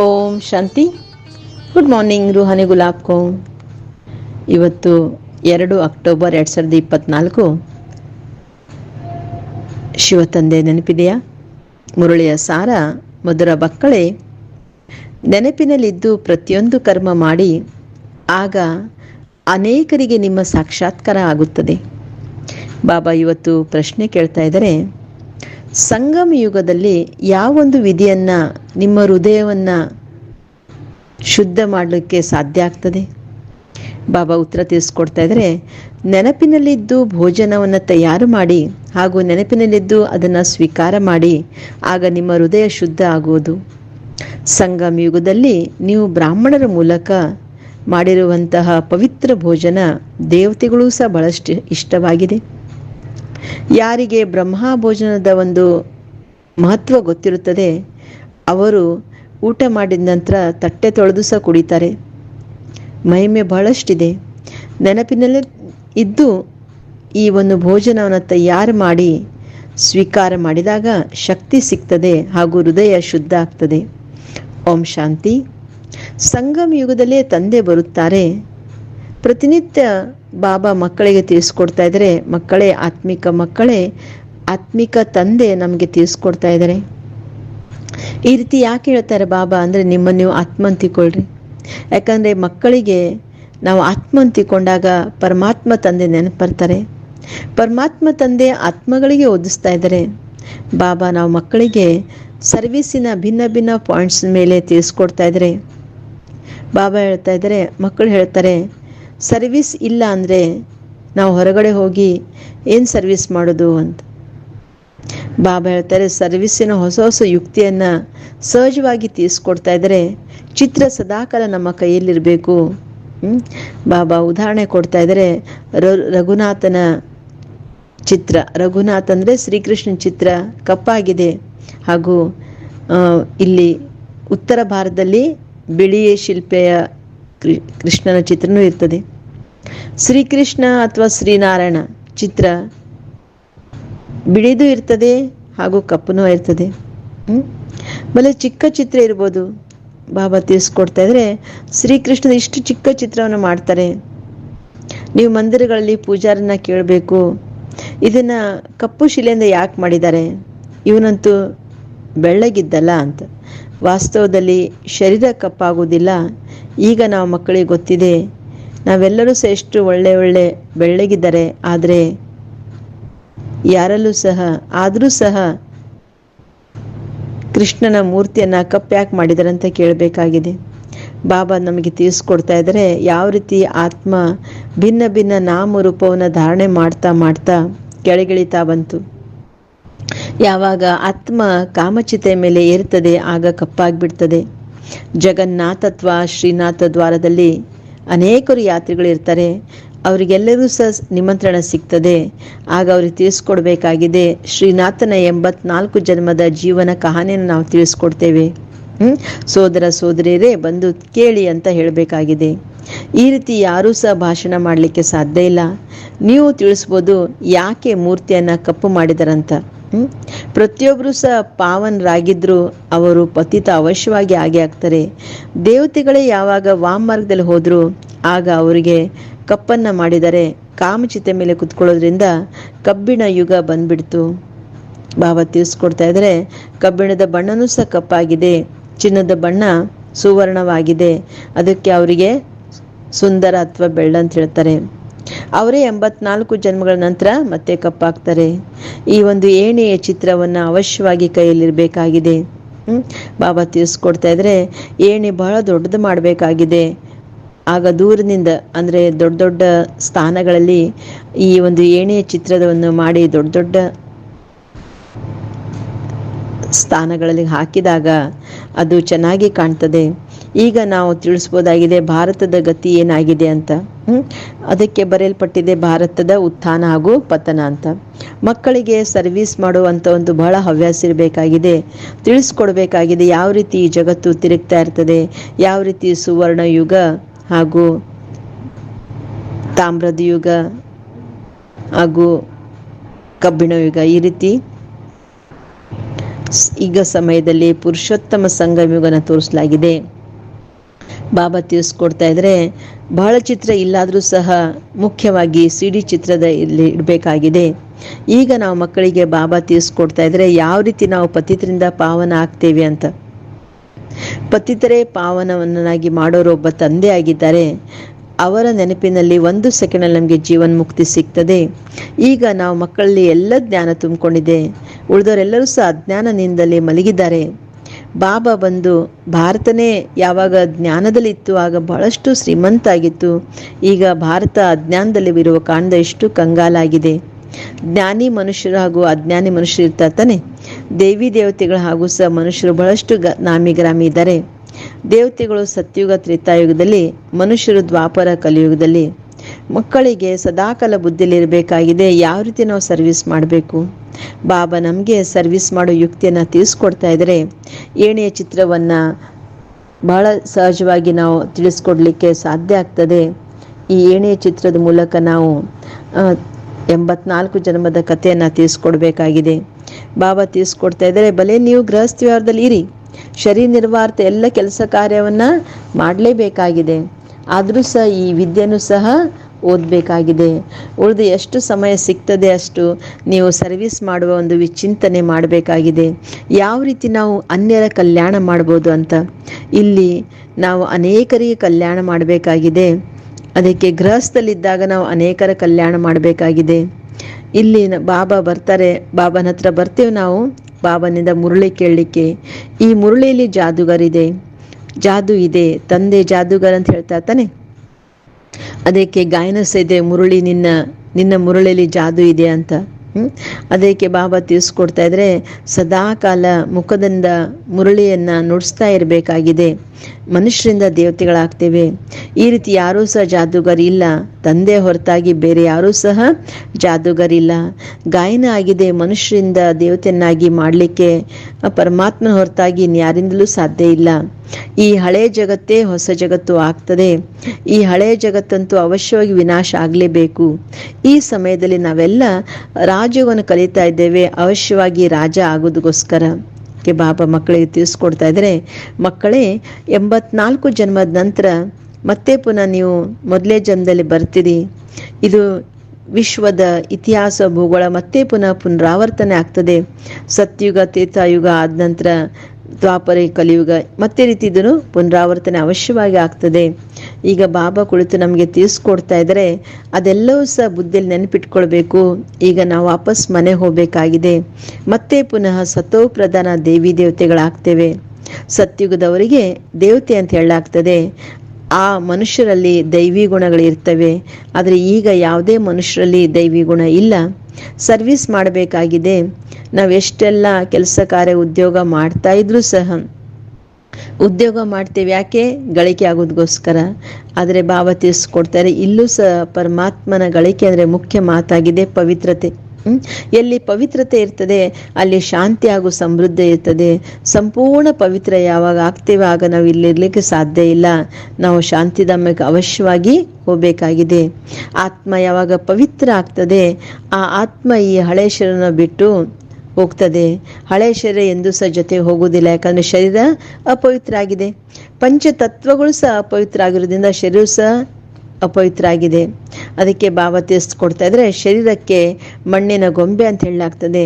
ಓಂ ಶಾಂತಿ. Good morning ರೂಹಾನಿ ಗುಲಾಬ್ ಕೋ ಇವತ್ತು ಎರಡು October ಎರಡು ಸಾವಿರದ ಇಪ್ಪತ್ನಾಲ್ಕು. ಶಿವತಂದೆ ನೆನಪಿದೆಯಾ? ಮುರಳಿಯ ಸಾರ, ಮಧುರ ಬಕ್ಕಳೆ. ನೆನಪಿನಲ್ಲಿದ್ದು ಪ್ರತಿಯೊಂದು ಕರ್ಮ ಮಾಡಿ, ಆಗ ಅನೇಕರಿಗೆ ನಿಮ್ಮ ಸಾಕ್ಷಾತ್ಕಾರ ಆಗುತ್ತದೆ. ಬಾಬಾ, ಇವತ್ತು ಪ್ರಶ್ನೆ ಕೇಳ್ತಾ ಇದ್ದಾರೆ. ಸಂಗಮ ಯುಗದಲ್ಲಿ ಯಾವೊಂದು ವಿಧಿಯನ್ನು ನಿಮ್ಮ ಹೃದಯವನ್ನು ಶುದ್ಧ ಮಾಡಲಿಕ್ಕೆ ಸಾಧ್ಯ ಆಗ್ತದೆ? ಬಾಬಾ ಉತ್ತರ ತಿಳಿಸ್ಕೊಡ್ತಾ ಇದ್ರೆ ನೆನಪಿನಲ್ಲಿದ್ದು ಭೋಜನವನ್ನು ತಯಾರು ಮಾಡಿ ಹಾಗೂ ನೆನಪಿನಲ್ಲಿದ್ದು ಅದನ್ನು ಸ್ವೀಕಾರ ಮಾಡಿ, ಆಗ ನಿಮ್ಮ ಹೃದಯ ಶುದ್ಧ ಆಗುವುದು. ಸಂಗಮ ಯುಗದಲ್ಲಿ ನೀವು ಬ್ರಾಹ್ಮಣರ ಮೂಲಕ ಮಾಡಿರುವಂತಹ ಪವಿತ್ರ ಭೋಜನ ದೇವತೆಗಳೂ ಸಹ ಬಹಳಷ್ಟು ಇಷ್ಟವಾಗಿದೆ. ಯಾರಿಗೆ ಬ್ರಹ್ಮ ಭೋಜನದ ಒಂದು ಮಹತ್ವ ಗೊತ್ತಿರುತ್ತದೆ, ಅವರು ಊಟ ಮಾಡಿದ ನಂತರ ತಟ್ಟೆ ತೊಳೆದು ಸಹ ಕುಡಿತಾರೆ. ಮಹಿಮೆ ಬಹಳಷ್ಟಿದೆ. ನೆನಪಿನಲ್ಲಿ ಇದ್ದು ಈ ಒಂದು ಭೋಜನವನ್ನು ತಯಾರು ಮಾಡಿ, ಸ್ವೀಕಾರ ಮಾಡಿದಾಗ ಶಕ್ತಿ ಸಿಗ್ತದೆ ಹಾಗೂ ಹೃದಯ ಶುದ್ಧ ಆಗ್ತದೆ. ಓಂ ಶಾಂತಿ. ಸಂಗಮ ಯುಗದಲ್ಲೇ ತಂದೆ ಬರುತ್ತಾರೆ. ಪ್ರತಿನಿತ್ಯ ಬಾಬಾ ಮಕ್ಕಳಿಗೆ ತಿಳಿಸ್ಕೊಡ್ತಾ ಇದ್ದಾರೆ. ಮಕ್ಕಳೇ, ಆತ್ಮಿಕ ಮಕ್ಕಳೇ, ಆತ್ಮಿಕ ತಂದೆ ನಮಗೆ ತಿಳಿಸ್ಕೊಡ್ತಾ ಇದ್ದಾರೆ. ಈ ರೀತಿ ಯಾಕೆ ಹೇಳ್ತಾರೆ ಬಾಬಾ ಅಂದರೆ ನಿಮ್ಮನ್ನು ನೀವು ಆತ್ಮ ಅಂತಿಕೊಳ್ಳ್ರಿ ಯಾಕಂದರೆ ಮಕ್ಕಳಿಗೆ ನಾವು ಆತ್ಮ ಅಂತಿಕೊಂಡಾಗ ಪರಮಾತ್ಮ ತಂದೆ ನೆನಪರ್ತಾರೆ. ಪರಮಾತ್ಮ ತಂದೆ ಆತ್ಮಗಳಿಗೆ ಓದಿಸ್ತಾ ಇದ್ದಾರೆ. ಬಾಬಾ ನಾವು ಮಕ್ಕಳಿಗೆ ಸರ್ವೀಸಿನ ಭಿನ್ನ ಭಿನ್ನ ಪಾಯಿಂಟ್ಸ್ ಮೇಲೆ ತಿಳಿಸ್ಕೊಡ್ತಾ ಇದ್ದಾರೆ. ಬಾಬಾ ಹೇಳ್ತಾ ಇದ್ದಾರೆ, ಮಕ್ಕಳು ಹೇಳ್ತಾರೆ ಸರ್ವಿಸ್ ಇಲ್ಲ ಅಂದರೆ ನಾವು ಹೊರಗಡೆ ಹೋಗಿ ಏನು ಸರ್ವಿಸ್ ಮಾಡೋದು ಅಂತ. ಬಾಬಾ ಹೇಳ್ತಾರೆ, ಸರ್ವಿಸ್ಸಿನ ಹೊಸ ಹೊಸ ಯುಕ್ತಿಯನ್ನು ಸಹಜವಾಗಿ ತೀರಿಸ್ಕೊಡ್ತಾ ಇದ್ದರೆ ಚಿತ್ರ ಸದಾಕಾಲ ನಮ್ಮ ಕೈಯಲ್ಲಿರಬೇಕು. ಬಾಬಾ ಉದಾಹರಣೆ ಕೊಡ್ತಾ ಇದ್ದರೆ ರಘುನಾಥನ ಚಿತ್ರ. ರಘುನಾಥ್ ಅಂದರೆ ಶ್ರೀಕೃಷ್ಣನ ಚಿತ್ರ, ಕಪ್ಪಾಗಿದೆ. ಹಾಗೂ ಇಲ್ಲಿ ಉತ್ತರ ಭಾರತದಲ್ಲಿ ಬಿಳಿಯ ಶಿಲ್ಪೆಯ ಕೃಷ್ಣನ ಚಿತ್ರನೂ ಇರ್ತದೆ. ಶ್ರೀಕೃಷ್ಣ ಅಥವಾ ಶ್ರೀನಾರಾಯಣ ಚಿತ್ರ ಬಿಳಿದು ಇರ್ತದೆ ಹಾಗೂ ಕಪ್ಪನೂ ಇರ್ತದೆ? ಆಮೇಲೆ ಚಿಕ್ಕ ಚಿತ್ರ ಇರ್ಬೋದು. ಬಾಬಾ ತಿಳಿಸ್ಕೊಡ್ತಾ ಇದ್ರೆ ಶ್ರೀಕೃಷ್ಣದ ಇಷ್ಟು ಚಿಕ್ಕ ಚಿತ್ರವನ್ನು ಮಾಡ್ತಾರೆ. ನೀವು ಮಂದಿರಗಳಲ್ಲಿ ಪೂಜಾರನ್ನ ಕೇಳಬೇಕು. ಇದನ್ನ ಕಪ್ಪು ಶಿಲೆಯಿಂದ ಯಾಕೆ ಮಾಡಿದ್ದಾರೆ? ಇವನಂತೂ ಬೆಳ್ಳಗಿದ್ದಲ್ಲ ಅಂತ. ವಾಸ್ತವದಲ್ಲಿ ಶರೀರ ಕಪ್ಪಾಗುವುದಿಲ್ಲ. ಈಗ ನಾವು ಮಕ್ಕಳಿಗೆ ಗೊತ್ತಿದೆ. ನಾವೆಲ್ಲರೂ ಸಹ ಎಷ್ಟು ಒಳ್ಳೆ ಒಳ್ಳೆ ಬೆಳ್ಳಗಿದ್ದಾರೆ, ಆದರೆ ಯಾರಲ್ಲೂ ಸಹ, ಆದರೂ ಸಹ ಕೃಷ್ಣನ ಮೂರ್ತಿಯನ್ನು ಕಪ್ಪ್ಯಾಕ್ ಮಾಡಿದ್ದಾರೆ ಅಂತ ಕೇಳಬೇಕಾಗಿದೆ. ಬಾಬಾ ನಮಗೆ ತಿಳಿಸ್ಕೊಡ್ತಾ ಇದ್ದಾರೆ, ಯಾವ ರೀತಿ ಆತ್ಮ ಭಿನ್ನ ಭಿನ್ನ ನಾಮ ರೂಪವನ್ನು ಧಾರಣೆ ಮಾಡ್ತಾ ಮಾಡ್ತಾ ಕೆಳಗಿಳಿತಾ ಬಂತು. ಯಾವಾಗ ಆತ್ಮ ಕಾಮಚಿತೆ ಮೇಲೆ ಏರ್ತದೆ ಆಗ ಕಪ್ಪಾಗಿಬಿಡ್ತದೆ. ಜಗನ್ನಾಥತ್ವ ಶ್ರೀನಾಥ ದ್ವಾರದಲ್ಲಿ ಅನೇಕರು ಯಾತ್ರಿಗಳು ಇರ್ತಾರೆ ಅವರಿಗೆಲ್ಲರೂ ಸಹ ನಿಮಂತ್ರಣ ಸಿಗ್ತದೆ. ಆಗ ಅವ್ರಿಗೆ ತಿಳಿಸ್ಕೊಡ್ಬೇಕಾಗಿದೆ ಶ್ರೀನಾಥನ ಎಂಬತ್ನಾಲ್ಕು ಜನ್ಮದ ಜೀವನ ಕಹಾನಿಯನ್ನು ನಾವು ತಿಳಿಸ್ಕೊಡ್ತೇವೆ? ಸೋದರ ಸೋದರಿಯರೇ, ಬಂದು ಕೇಳಿ ಅಂತ ಹೇಳಬೇಕಾಗಿದೆ. ಈ ರೀತಿ ಯಾರೂ ಸಹ ಭಾಷಣ ಮಾಡಲಿಕ್ಕೆ ಸಾಧ್ಯ ಇಲ್ಲ. ನೀವು ತಿಳಿಸ್ಬೋದು ಯಾಕೆ ಮೂರ್ತಿಯನ್ನು ಕಪ್ಪು ಮಾಡಿದಾರಂತ? ಪ್ರತಿಯೊಬ್ಬರು ಸಹ ಪಾವನರಾಗಿದ್ದರೂ ಅವರು ಪತಿತ ಅವಶ್ಯವಾಗಿ ಆಗೇ ಆಗ್ತಾರೆ ದೇವತೆಗಳೇ ಯಾವಾಗ ವಾಮಾರ್ಗದಲ್ಲಿ ಮಾರ್ಗದಲ್ಲಿ ಹೋದ್ರು ಆಗ ಅವರಿಗೆ ಕಪ್ಪನ್ನ ಮಾಡಿದರೆ ಕಾಮಚಿತೆ ಮೇಲೆ ಕುತ್ಕೊಳ್ಳೋದ್ರಿಂದ ಕಬ್ಬಿಣ ಯುಗ ಬಂದ್ಬಿಡ್ತು. ಬಾಬಾ ತಿಳಿಸ್ಕೊಡ್ತಾ ಇದ್ರೆ ಕಬ್ಬಿಣದ ಬಣ್ಣನೂ ಸಹ ಕಪ್ಪಾಗಿದೆ, ಚಿನ್ನದ ಬಣ್ಣ ಸುವರ್ಣವಾಗಿದೆ. ಅದಕ್ಕೆ ಅವರಿಗೆ ಸುಂದರ ಅಥವಾ ಬೆಳ್ಳ ಅಂತ ಹೇಳ್ತಾರೆ. ಅವರೇ ಎಂಬತ್ನಾಲ್ಕು ಜನ್ಮಗಳ ನಂತರ ಮತ್ತೆ ಕಪ್ಪಾಗ್ತಾರೆ. ಈ ಒಂದು ಏಣಿಯ ಚಿತ್ರವನ್ನು ಅವಶ್ಯವಾಗಿ ಕೈಯಲ್ಲಿರಬೇಕಾಗಿದೆ? ಬಾಬಾ ತಿಳಿಸ್ಕೊಡ್ತಾ ಇದ್ರೆ ಏಣಿ ಬಹಳ ದೊಡ್ಡದು ಮಾಡಬೇಕಾಗಿದೆ. ಆಗ ದೂರದಿಂದ, ಅಂದರೆ ದೊಡ್ಡ ದೊಡ್ಡ ಸ್ಥಾನಗಳಲ್ಲಿ ಈ ಒಂದು ಏಣಿಯ ಚಿತ್ರವನ್ನು ಮಾಡಿ ದೊಡ್ಡ ದೊಡ್ಡ ಸ್ಥಾನಗಳಲ್ಲಿ ಹಾಕಿದಾಗ ಅದು ಚೆನ್ನಾಗಿ ಕಾಣ್ತದೆ. ಈಗ ನಾವು ತಿಳಿಸ್ಬೋದಾಗಿದೆ ಭಾರತದ ಗತಿ ಏನಾಗಿದೆ ಅಂತ? ಅದಕ್ಕೆ ಬರೆಯಲ್ಪಟ್ಟಿದೆ ಭಾರತದ ಉತ್ಥಾನ ಹಾಗೂ ಪತನ ಅಂತ. ಮಕ್ಕಳಿಗೆ ಸರ್ವಿಸ್ ಮಾಡುವಂಥ ಒಂದು ಬಹಳ ಹವ್ಯಾಸ ಇರಬೇಕಾಗಿದೆ. ತಿಳಿಸ್ಕೊಡ್ಬೇಕಾಗಿದೆ ಯಾವ ರೀತಿ ಜಗತ್ತು ತಿರುಗ್ತಾ ಇರ್ತದೆ, ಯಾವ ರೀತಿ ಸುವರ್ಣ ಯುಗ ಹಾಗೂ ತಾಮ್ರದ ಯುಗ ಹಾಗೂ ಕಬ್ಬಿಣ ಯುಗ ಈ ರೀತಿ ಈಗ ಸಮಯದಲ್ಲಿ ಪುರುಷೋತ್ತಮ ಸಂಗಮಯುಗನ ತೋರಿಸಲಾಗಿದೆ. ಬಾಬಾ ತಿಳಿಸ್ಕೊಡ್ತಾ ಇದ್ರೆ ಬಹಳ ಚಿತ್ರ ಇಲ್ಲಾದರೂ ಸಹ ಮುಖ್ಯವಾಗಿ ಸಿ ಡಿ ಚಿತ್ರದ ಇಲ್ಲಿ ಇಡಬೇಕಾಗಿದೆ. ಈಗ ನಾವು ಮಕ್ಕಳಿಗೆ ಬಾಬಾ ತಿಳಿಸ್ಕೊಡ್ತಾ ಇದ್ರೆ ಯಾವ ರೀತಿ ನಾವು ಪತಿತ್ರಿಂದ ಪಾವನ ಆಗ್ತೇವೆ ಅಂತ. ಪತಿತರೇ ಪಾವನವನ್ನಾಗಿ ಮಾಡೋರು ಒಬ್ಬ ತಂದೆ ಆಗಿದ್ದಾರೆ ಅವರ ನೆನಪಿನಲ್ಲಿ ಒಂದು ಸೆಕೆಂಡಲ್ಲಿ ನಮಗೆ ಜೀವನ್ ಮುಕ್ತಿ ಸಿಗ್ತದೆ. ಈಗ ನಾವು ಮಕ್ಕಳಲ್ಲಿ ಎಲ್ಲ ಜ್ಞಾನ ತುಂಬಿಕೊಂಡಿದೆ. ಉಳಿದವರೆಲ್ಲರೂ ಸಹ ಅಜ್ಞಾನದಿಂದಲೇ ಮಲಗಿದ್ದಾರೆ. ಬಾಬಾ ಬಂದು, ಭಾರತನೇ ಯಾವಾಗ ಜ್ಞಾನದಲ್ಲಿತ್ತು ಆಗ ಬಹಳಷ್ಟು ಶ್ರೀಮಂತ ಆಗಿತ್ತು ಈಗ ಭಾರತ ಅಜ್ಞಾನದಲ್ಲಿ ಇರುವ ಕಾಣದ ಎಷ್ಟು ಕಂಗಾಲಾಗಿದೆ. ಜ್ಞಾನಿ ಮನುಷ್ಯರು ಹಾಗೂ ಅಜ್ಞಾನಿ ಮನುಷ್ಯರು ಇರ್ತಾರೆ ತಾನೆ. ದೇವಿ ದೇವತೆಗಳು ಹಾಗೂ ಸಹ ಮನುಷ್ಯರು ಬಹಳಷ್ಟು ಗ ನಾಮಿ ಗ್ರಾಮಿ ಇದ್ದಾರೆ. ದೇವತೆಗಳು ಸತ್ಯುಗ, ತ್ರೇತಾಯುಗದಲ್ಲಿ, ಮನುಷ್ಯರು ದ್ವಾಪರ ಕಲಿಯುಗದಲ್ಲಿ. ಮಕ್ಕಳಿಗೆ ಸದಾಕಾಲ ಬುದ್ಧಿಲಿರಬೇಕಾಗಿದೆ ಯಾವ ರೀತಿ ನಾವು ಸರ್ವಿಸ್ ಮಾಡಬೇಕು? ಬಾಬಾ ನಮಗೆ ಸರ್ವಿಸ್ ಮಾಡೋ ಯುಕ್ತಿಯನ್ನು ತಿಳಿಸ್ಕೊಡ್ತಾ ಇದ್ದರೆ. ಏಣೆಯ ಚಿತ್ರವನ್ನು ಬಹಳ ಸಹಜವಾಗಿ ನಾವು ತಿಳಿಸ್ಕೊಡ್ಲಿಕ್ಕೆ ಸಾಧ್ಯ ಆಗ್ತದೆ. ಈ ಏಣೆಯ ಚಿತ್ರದ ಮೂಲಕ ನಾವು ಎಂಬತ್ನಾಲ್ಕು ಜನ್ಮದ ಕಥೆಯನ್ನು ತಿಳಿಸ್ಕೊಡ್ಬೇಕಾಗಿದೆ ಬಾಬಾ ತಿಳಿಸ್ಕೊಡ್ತಾ ಇದ್ದಾರೆ, ಬಲೇ ನೀವು ಗೃಹಸ್ಥ ಇರಿ. ಶರೀರ ನಿರ್ವಾರ್ಥ ಎಲ್ಲ ಕೆಲಸ ಕಾರ್ಯವನ್ನು ಮಾಡಲೇಬೇಕಾಗಿದೆ. ಆದರೂ ಸಹ ಈ ವಿದ್ಯೆನೂ ಸಹ ಓದಬೇಕಾಗಿದೆ. ಉಳಿದು ಎಷ್ಟು ಸಮಯ ಸಿಗ್ತದೆ ಅಷ್ಟು ನೀವು ಸರ್ವಿಸ್ ಮಾಡುವ ಒಂದು ವಿಚಿಂತನೆ ಮಾಡಬೇಕಾಗಿದೆ. ಯಾವ ರೀತಿ ನಾವು ಅನ್ಯರ ಕಲ್ಯಾಣ ಮಾಡ್ಬೋದು ಅಂತ. ಇಲ್ಲಿ ನಾವು ಅನೇಕರಿಗೆ ಕಲ್ಯಾಣ ಮಾಡಬೇಕಾಗಿದೆ. ಅದಕ್ಕೆ ಗೃಹಸ್ಥಲ್ಲಿದ್ದಾಗ ನಾವು ಅನೇಕರ ಕಲ್ಯಾಣ ಮಾಡಬೇಕಾಗಿದೆ. ಇಲ್ಲಿ ಬಾಬಾ ಬರ್ತಾರೆ, ಬಾಬನ ಹತ್ರ ಬರ್ತೇವೆ ನಾವು, ಬಾಬನಿಂದ ಮುರುಳಿ ಕೇಳಲಿಕ್ಕೆ. ಈ ಮುರುಳಿಯಲ್ಲಿ ಜಾದುಗರಿದೆ. ಜಾದು ಇದೆ, ತಂದೆ ಜಾದುಗರ್ ಅಂತ ಹೇಳ್ತಾ ತಾನೆ? ಅದಕ್ಕೆ ಗಾಯನಸ ಇದೆ, ಮುರುಳಿ ನಿನ್ನ ನಿನ್ನ ಮುರುಳಿಯಲ್ಲಿ ಜಾದು ಇದೆ ಅಂತ? ಅದಕ್ಕೆ ಬಾಬಾ ತಿಳಿಸ್ಕೊಡ್ತಾ ಇದ್ರೆ, ಸದಾಕಾಲ ಮುಖದಿಂದ ಮುರುಳಿಯನ್ನು ನುಡಿಸ್ತಾ ಇರಬೇಕಾಗಿದೆ. ಮನುಷ್ಯರಿಂದ ದೇವತೆಗಳಾಗ್ತೇವೆ. ಈ ರೀತಿ ಯಾರೂ ಸಹ ಜಾದೂಗರಿಲ್ಲ ತಂದೆ ಹೊರತಾಗಿ ಬೇರೆ ಯಾರೂ ಸಹ ಜಾದೂಗರಿಲ್ಲ ಗಾಯನ ಆಗಿದೆ. ಮನುಷ್ಯರಿಂದ ದೇವತೆಯನ್ನಾಗಿ ಮಾಡಲಿಕ್ಕೆ ಪರಮಾತ್ಮ ಹೊರತಾಗಿ ಇನ್ಯಾರಿಂದಲೂ ಸಾಧ್ಯ ಇಲ್ಲ. ಈ ಹಳೆ ಜಗತ್ತೇ ಹೊಸ ಜಗತ್ತು ಆಗ್ತದೆ. ಈ ಹಳೆ ಜಗತ್ತಂತೂ ಅವಶ್ಯವಾಗಿ ವಿನಾಶ ಆಗಲೇಬೇಕು. ಈ ಸಮಯದಲ್ಲಿ ನಾವೆಲ್ಲ ರಾಜವನ್ನು ಕಲಿತಾ ಇದ್ದೇವೆ. ಅವಶ್ಯವಾಗಿ ರಾಜ ಆಗೋದಕ್ಕೋಸ್ಕರ. ಕ್ಕೆ ಬಾಬಾ ಮಕ್ಕಳಿಗೆ ತಿಳಿಸ್ಕೊಡ್ತಾ ಇದ್ದಾರೆ ಮಕ್ಕಳೇ, ಎಂಬತ್ನಾಲ್ಕು ಜನ್ಮದ ನಂತರ ಮತ್ತೆ ಪುನಃ ನೀವು ಮೊದಲೇ ಜನ್ಮದಲ್ಲಿ ಬರ್ತೀರಿ. ಇದು ವಿಶ್ವದ ಇತಿಹಾಸ ಭೂಗೋಳ ಮತ್ತೆ ಪುನಃ ಪುನರಾವರ್ತನೆ ಆಗ್ತದೆ. ಸತ್ಯುಗ ತೀರ್ಥಯುಗ ಆದ ನಂತರ ದ್ವಾಪರ ಕಲಿಯುಗ ಮತ್ತೆ ರೀತಿ ಇದನ್ನು ಪುನರಾವರ್ತನೆ ಅವಶ್ಯವಾಗಿ ಆಗ್ತದೆ. ಈಗ ಬಾಬಾ ಕುಳಿತು ನಮಗೆ ತಿಳಿಸ್ಕೊಡ್ತಾ ಇದ್ದಾರೆ, ಅದೆಲ್ಲವೂ ಸಹ ಬುದ್ಧಿಯಲ್ಲಿ ನೆನಪಿಟ್ಕೊಳ್ಬೇಕು. ಈಗ ನಾವು ವಾಪಸ್ ಮನೆ ಹೋಗಬೇಕಾಗಿದೆ. ಮತ್ತೆ ಪುನಃ ಸತೋ ಪ್ರಧಾನ ದೇವಿ ದೇವತೆಗಳಾಗ್ತೇವೆ. ಸತ್ಯುಗದವರಿಗೆ ದೇವತೆ ಅಂತ ಹೇಳಲಾಗ್ತದೆ. ಆ ಮನುಷ್ಯರಲ್ಲಿ ದೈವಿ ಗುಣಗಳು ಇರ್ತವೆ. ಆದರೆ ಈಗ ಯಾವುದೇ ಮನುಷ್ಯರಲ್ಲಿ ದೈವಿ ಗುಣ ಇಲ್ಲ. ಸರ್ವಿಸ್ ಮಾಡಬೇಕಾಗಿದೆ. ನಾವು ಎಷ್ಟೆಲ್ಲ ಕೆಲಸ ಕಾರ್ಯ ಉದ್ಯೋಗ ಮಾಡ್ತಾ ಇದ್ರೂ ಸಹ ಉದ್ಯೋಗ ಮಾಡ್ತೇವೆ. ಯಾಕೆ? ಗಳಿಕೆ ಆಗೋದಕ್ಕೋಸ್ಕರ. ಆದರೆ ಭಾವ ತಿಳಿಸ್ಕೊಡ್ತಾರೆ ಇಲ್ಲೂ ಸಹ ಪರಮಾತ್ಮನ ಗಳಿಕೆ ಅಂದರೆ ಮುಖ್ಯ ಮಾತಾಗಿದೆ ಪವಿತ್ರತೆ? ಎಲ್ಲಿ ಪವಿತ್ರತೆ ಇರ್ತದೆ, ಅಲ್ಲಿ ಶಾಂತಿ ಹಾಗೂ ಸಮೃದ್ಧಿ ಇರ್ತದೆ. ಸಂಪೂರ್ಣ ಪವಿತ್ರ ಯಾವಾಗ ಆಗ್ತೇವೆ, ಆಗ ನಾವು ಇಲ್ಲಿರ್ಲಿಕ್ಕೆ ಸಾಧ್ಯ ಇಲ್ಲ. ನಾವು ಶಾಂತಿಧಾಮಕ್ಕೆ ಅವಶ್ಯವಾಗಿ ಹೋಗಬೇಕಾಗಿದೆ. ಆತ್ಮ ಯಾವಾಗ ಪವಿತ್ರ ಆಗ್ತದೆ, ಆ ಆತ್ಮ ಈ ಹಳೆ ಬಿಟ್ಟು ಹೋಗ್ತದೆ. ಹಳೆ ಶರೀರ ಎಂದೂ ಸಹ ಜೊತೆ ಹೋಗುವುದಿಲ್ಲ, ಯಾಕಂದರೆ ಶರೀರ ಅಪವಿತ್ರ ಆಗಿದೆ. ಪಂಚತತ್ವಗಳು ಸಹ ಅಪವಿತ್ರ ಆಗಿರೋದ್ರಿಂದ ಶರೀರ ಸಹ ಅಪವಿತ್ರ ಆಗಿದೆ ಅದಕ್ಕೆ ಭಾವ ತಿಳಿಸ್ಕೊಡ್ತಾ ಇದ್ರೆ ಶರೀರಕ್ಕೆ ಮಣ್ಣಿನ ಗೊಂಬೆ ಅಂತ ಹೇಳಲಾಗ್ತದೆ.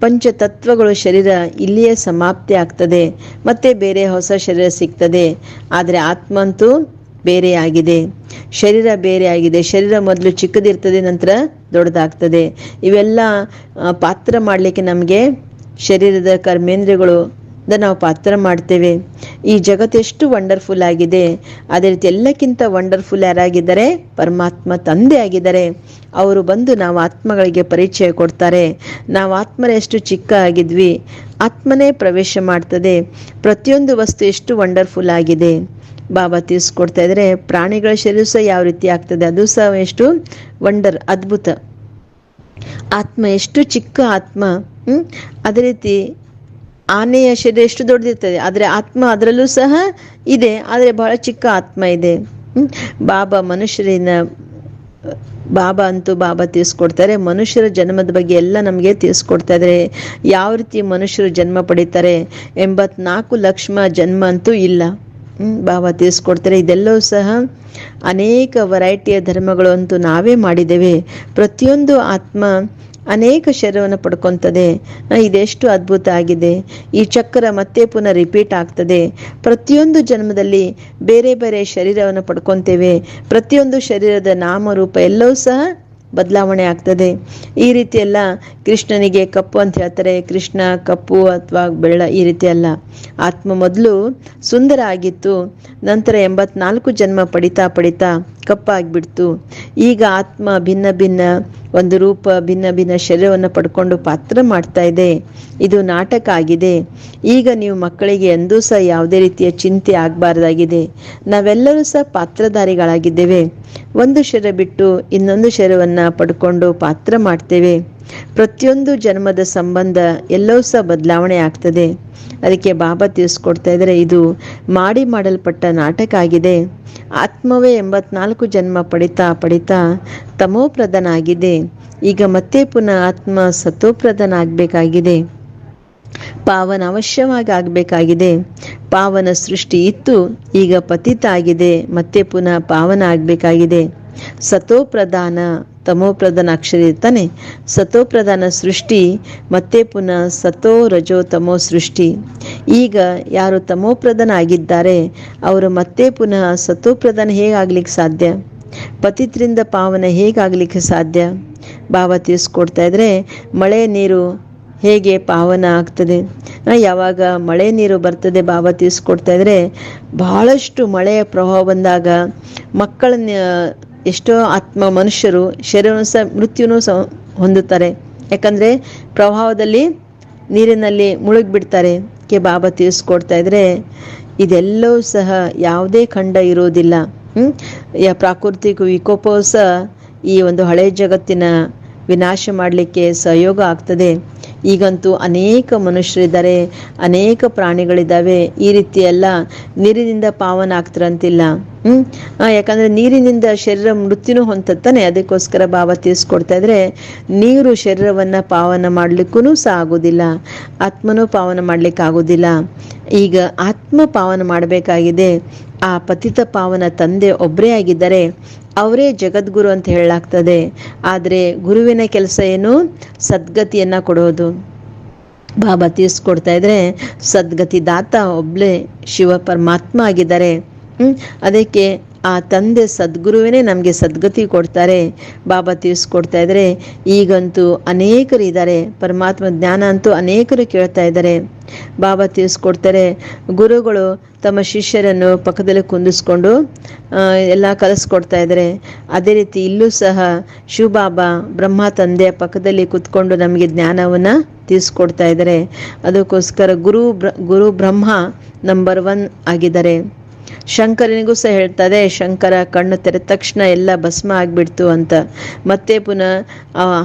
ಪಂಚತತ್ವಗಳು ಶರೀರ ಇಲ್ಲಿಯೇ ಸಮಾಪ್ತಿ ಆಗ್ತದೆ. ಮತ್ತೆ ಬೇರೆ ಹೊಸ ಶರೀರ ಸಿಗ್ತದೆ. ಆದರೆ ಆತ್ಮ ಅಂತೂ ಬೇರೆ ಆಗಿದೆ. ಶರೀರ ಬೇರೆ ಆಗಿದೆ. ಶರೀರ ಮೊದಲು ಚಿಕ್ಕದಿರ್ತದೆ, ನಂತರ ದೊಡ್ಡದಾಗ್ತದೆ. ಇವೆಲ್ಲ ಪಾತ್ರ ಮಾಡಲಿಕ್ಕೆ ನಮಗೆ ಶರೀರದ ಕರ್ಮೇಂದ್ರಿಯಗಳು ನಾವು ಪಾತ್ರ ಮಾಡ್ತೇವೆ. ಈ ಜಗತ್ತು ಎಷ್ಟು ವಂಡರ್ಫುಲ್ ಆಗಿದೆ. ಅದೇ ರೀತಿ ಎಲ್ಲಕ್ಕಿಂತ ವಂಡರ್ಫುಲ್ ಯಾರಾಗಿದ್ದಾರೆ? ಪರಮಾತ್ಮ ತಂದೆ ಆಗಿದ್ದಾರೆ. ಅವರು ಬಂದು ನಾವು ಆತ್ಮಗಳಿಗೆ ಪರಿಚಯ ಕೊಡ್ತಾರೆ. ನಾವು ಆತ್ಮರ ಎಷ್ಟು ಚಿಕ್ಕ ಆಗಿದ್ವಿ. ಆತ್ಮನೇ ಪ್ರವೇಶ ಮಾಡ್ತದೆ. ಪ್ರತಿಯೊಂದು ವಸ್ತು ಎಷ್ಟು ವಂಡರ್ಫುಲ್ ಆಗಿದೆ. ಬಾಬಾ ತಿಳಿಸ್ಕೊಡ್ತಾ ಇದ್ರೆ ಪ್ರಾಣಿಗಳ ಶರೀರ ಸಹ ಯಾವ ರೀತಿ ಆಗ್ತದೆ? ಅದು ಸಹ ಎಷ್ಟು ವಂಡರ್ ಅದ್ಭುತ. ಆತ್ಮ ಎಷ್ಟು ಚಿಕ್ಕ ಆತ್ಮ, ಹ್ಮ್? ಅದೇ ರೀತಿ ಆನೆಯ ಶರೀರ ಎಷ್ಟು ದೊಡ್ಡದಿರ್ತದೆ? ಆದರೆ ಆತ್ಮ ಅದರಲ್ಲೂ ಸಹ ಇದೆ, ಆದರೆ ಬಹಳ ಚಿಕ್ಕ ಆತ್ಮ ಇದೆ. ಬಾಬಾ ಮನುಷ್ಯರಿನ, ಬಾಬಾ ಅಂತೂ ಬಾಬಾ ತಿಳಿಸ್ಕೊಡ್ತಾರೆ ಮನುಷ್ಯರ ಜನ್ಮದ ಬಗ್ಗೆ ಎಲ್ಲ ನಮಗೆ ತಿಳಿಸ್ಕೊಡ್ತಾ ಇದ್ದಾರೆ ಯಾವ ರೀತಿ ಮನುಷ್ಯರು ಜನ್ಮ ಪಡೀತಾರೆ ಎಂಬತ್ನಾಲ್ಕು ಲಕ್ಷ ಜನ್ಮ ಅಂತೂ ಇಲ್ಲ. ಬಾಬಾ ತಿಳಿಸ್ಕೊಡ್ತಾರೆ ಇದೆಲ್ಲವೂ ಸಹ ಅನೇಕ ವೆರೈಟಿಯ ಧರ್ಮಗಳು ಅಂತೂ ನಾವೇ ಮಾಡಿದ್ದೇವೆ. ಪ್ರತಿಯೊಂದು ಆತ್ಮ ಅನೇಕ ಶರೀರವನ್ನು ಪಡ್ಕೊತದೆ. ಇದೆಷ್ಟು ಅದ್ಭುತ ಆಗಿದೆ. ಈ ಚಕ್ರ ಮತ್ತೆ ಪುನಃ ರಿಪೀಟ್ ಆಗ್ತದೆ. ಪ್ರತಿಯೊಂದು ಜನ್ಮದಲ್ಲಿ ಬೇರೆ ಬೇರೆ ಶರೀರವನ್ನು ಪಡ್ಕೊತೇವೆ. ಪ್ರತಿಯೊಂದು ಶರೀರದ ನಾಮರೂಪ ಎಲ್ಲವೂ ಸಹ ಬದಲಾವಣೆ ಆಗ್ತದೆ. ಈ ರೀತಿ ಎಲ್ಲ ಕೃಷ್ಣನಿಗೆ ಕಪ್ಪು ಅಂತ ಹೇಳ್ತಾರೆ. ಕೃಷ್ಣ, ಕಪ್ಪು ಅಥವಾ ಬೆಳ್ಳ ಈ ರೀತಿ ಅಲ್ಲ ಆತ್ಮ ಮೊದಲು ಸುಂದರ ಆಗಿತ್ತು. ನಂತರ ಎಂಬತ್ನಾಲ್ಕು ಜನ್ಮ ಪಡಿತಾ ಪಡಿತಾ ಕಪ್ಪಾಗ್ಬಿಡ್ತು. ಈಗ ಆತ್ಮ ಭಿನ್ನ ಭಿನ್ನ ಒಂದು ರೂಪ, ಭಿನ್ನ ಭಿನ್ನ ಶರೀರವನ್ನು ಪಡ್ಕೊಂಡು ಪಾತ್ರ ಮಾಡ್ತಾ ಇದೆ. ಇದು ನಾಟಕ ಆಗಿದೆ. ಈಗ ನೀವು ಮಕ್ಕಳಿಗೆ ಎಂದೂ ಸಹ ಯಾವುದೇ ರೀತಿಯ ಚಿಂತೆ ಆಗಬಾರ್ದಾಗಿದೆ. ನಾವೆಲ್ಲರೂ ಸಹ ಪಾತ್ರಧಾರಿಗಳಾಗಿದ್ದೇವೆ. ಒಂದು ಶರೀರ ಬಿಟ್ಟು ಇನ್ನೊಂದು ಶರೀರವನ್ನು ಪಡ್ಕೊಂಡು ಪಾತ್ರ ಮಾಡ್ತೇವೆ. ಪ್ರತಿಯೊಂದು ಜನ್ಮದ ಸಂಬಂಧ ಎಲ್ಲವೂ ಸಹ ಬದಲಾವಣೆ ಆಗ್ತದೆ. ಅದಕ್ಕೆ ಬಾಬಾ ತಿಳಿಸ್ಕೊಡ್ತಾ ಇದ್ದಾರೆ, ಇದು ಮಾಡಿ ಮಾಡಲ್ಪಟ್ಟ ನಾಟಕ ಆಗಿದೆ. ಆತ್ಮವೇ ಎಂಬತ್ನಾಲ್ಕು ಜನ್ಮ ಪಡಿತಾ ಪಡಿತಾ ತಮೋಪ್ರಧಾನ ಆಗಿದೆ ಈಗ ಮತ್ತೆ ಪುನಃ ಆತ್ಮ ಸತೋಪ್ರದನ ಆಗಬೇಕಾಗಿದೆ ಪಾವನ ಅವಶ್ಯವಾಗಿ ಆಗಬೇಕಾಗಿದೆ. ಪಾವನ ಸೃಷ್ಟಿ ಇತ್ತು, ಈಗ ಪತಿತ ಆಗಿದೆ, ಮತ್ತೆ ಪುನಃ ಪಾವನ ಆಗಬೇಕಾಗಿದೆ. ಸತೋಪ್ರಧಾನ ತಮೋಪ್ರಧಾನ ಅಕ್ಷರ ಇರ್ತಾನೆ. ಸತೋಪ್ರಧಾನ ಸೃಷ್ಟಿ, ಮತ್ತೆ ಪುನಃ ಸತೋ ರಜೋ ತಮೋ ಸೃಷ್ಟಿ. ಈಗ ಯಾರು ತಮೋಪ್ರಧಾನ ಆಗಿದ್ದಾರೆ, ಅವರು ಮತ್ತೆ ಪುನಃ ಸತೋಪ್ರಧಾನ ಹೇಗಾಗ್ಲಿಕ್ಕೆ ಸಾಧ್ಯ? ಪತಿತ್ರಿಂದ ಪಾವನ ಹೇಗಾಗ್ಲಿಕ್ಕೆ ಸಾಧ್ಯ? ಭಾವ ತಿಳಿಸ್ಕೊಡ್ತಾ ಇದ್ರೆ, ಮಳೆ ನೀರು ಹೇಗೆ ಪಾವನ ಆಗ್ತದೆ? ಯಾವಾಗ ಮಳೆ ನೀರು ಬರ್ತದೆ ಭಾವ ತಿಳಿಸ್ಕೊಡ್ತಾ ಇದ್ರೆ, ಬಹಳಷ್ಟು ಮಳೆಯ ಪ್ರವಾಹ ಬಂದಾಗ ಮಕ್ಕಳನ್ನ ಎಷ್ಟೋ ಆತ್ಮ ಮನುಷ್ಯರು ಶರೀರವನ್ನು ಸಹ ಮೃತ್ಯುನೂ ಸಹ ಹೊಂದುತ್ತಾರೆ. ಯಾಕಂದ್ರೆ ಪ್ರವಾಹದಲ್ಲಿ ನೀರಿನಲ್ಲಿ ಮುಳುಗಿಬಿಡ್ತಾರೆ. ಕೆ ಬಾಬಾ ತಿಳಿಸ್ಕೊಡ್ತಾ ಇದ್ರೆ ಇದೆಲ್ಲವೂ ಸಹ ಯಾವುದೇ ಖಂಡ ಇರೋದಿಲ್ಲ ಯಾ ಪ್ರಾಕೃತಿಕ ವಿಕೋಪವೂ ಸಹ ಈ ಒಂದು ಹಳೆ ಜಗತ್ತಿನ ವಿನಾಶ ಮಾಡಲಿಕ್ಕೆ ಸಹಯೋಗ ಆಗ್ತದೆ. ಈಗಂತೂ ಅನೇಕ ಮನುಷ್ಯರಿದ್ದಾರೆ, ಅನೇಕ ಪ್ರಾಣಿಗಳಿದ್ದಾವೆ. ಈ ರೀತಿ ಎಲ್ಲ ನೀರಿನಿಂದ ಪಾವನ ಆಗ್ತಿರಂತಿಲ್ಲ. ಹ್ಮ್? ಯಾಕಂದ್ರೆ ನೀರಿನಿಂದ ಶರೀರ ಮೃತ್ಯುನು ಹೊಂತತ್ತಾನೆ ಅದಕ್ಕೋಸ್ಕರ ಭಾವ ತಿಳಿಸ್ಕೊಡ್ತಾ ಇದ್ರೆ ನೀರು ಶರೀರವನ್ನ ಪಾವನ ಮಾಡ್ಲಿಕ್ಕೂ ಸಹ ಆಗೋದಿಲ್ಲ. ಆತ್ಮನೂ ಪಾವನ ಮಾಡ್ಲಿಕ್ಕೆ ಆಗೋದಿಲ್ಲ ಈಗ ಆತ್ಮ ಪಾವನ ಮಾಡಬೇಕಾಗಿದೆ. ಆ ಪತಿತ ಪಾವನ ತಂದೆ ಒಬ್ಬರೇ ಆಗಿದ್ದಾರೆ. ಅವರೇ ಜಗದ್ಗುರು ಅಂತ ಹೇಳಲಾಗ್ತದೆ. ಆದರೆ ಗುರುವಿನ ಕೆಲಸ ಏನು? ಸದ್ಗತಿಯನ್ನು ಕೊಡೋದು. ಬಾಬಾ ತಿಳಿಸ್ಕೊಡ್ತಾ ಇದ್ರೆ ಸದ್ಗತಿ ದಾತ ಒಬ್ಳೆ ಶಿವ ಪರಮಾತ್ಮ ಆಗಿದ್ದಾರೆ. ಅದಕ್ಕೆ ಆ ತಂದೆ ಸದ್ಗುರುವೇ ನಮಗೆ ಸದ್ಗತಿ ಕೊಡ್ತಾರೆ, ಬಾಬಾ ತಿಳಿಸ್ಕೊಡ್ತಾ ಇದ್ದಾರೆ ಈಗಂತೂ ಅನೇಕರು ಇದ್ದಾರೆ, ಪರಮಾತ್ಮ ಜ್ಞಾನ ಅಂತೂ ಅನೇಕರು ಕೇಳ್ತಾ ಇದ್ದಾರೆ. ಬಾಬಾ ತಿಳಿಸ್ಕೊಡ್ತಾರೆ ಗುರುಗಳು ತಮ್ಮ ಶಿಷ್ಯರನ್ನು ಪಕ್ಕದಲ್ಲಿ ಕುಂದಿಸ್ಕೊಂಡು ಎಲ್ಲ ಕಲಿಸ್ಕೊಡ್ತಾ ಇದ್ದಾರೆ. ಅದೇ ರೀತಿ ಇಲ್ಲೂ ಸಹ ಶಿವಬಾಬಾ ಬ್ರಹ್ಮ ತಂದೆ ಪಕ್ಕದಲ್ಲಿ ಕುತ್ಕೊಂಡು ನಮಗೆ ಜ್ಞಾನವನ್ನು ತಿಳಿಸ್ಕೊಡ್ತಾ ಇದ್ದಾರೆ. ಅದಕ್ಕೋಸ್ಕರ ಗುರು ಬ್ರ, ಗುರು ಬ್ರಹ್ಮ ನಂಬರ್ ಒನ್ ಆಗಿದ್ದಾರೆ. ಶಂಕರನಿಗೂ ಸಹ ಹೇಳ್ತಾರೆ ಶಂಕರ ಕಣ್ಣು ತೆರೆದ ತಕ್ಷಣ ಎಲ್ಲ ಭಸ್ಮ ಆಗ್ಬಿಡ್ತು ಅಂತ. ಮತ್ತೆ ಪುನಃ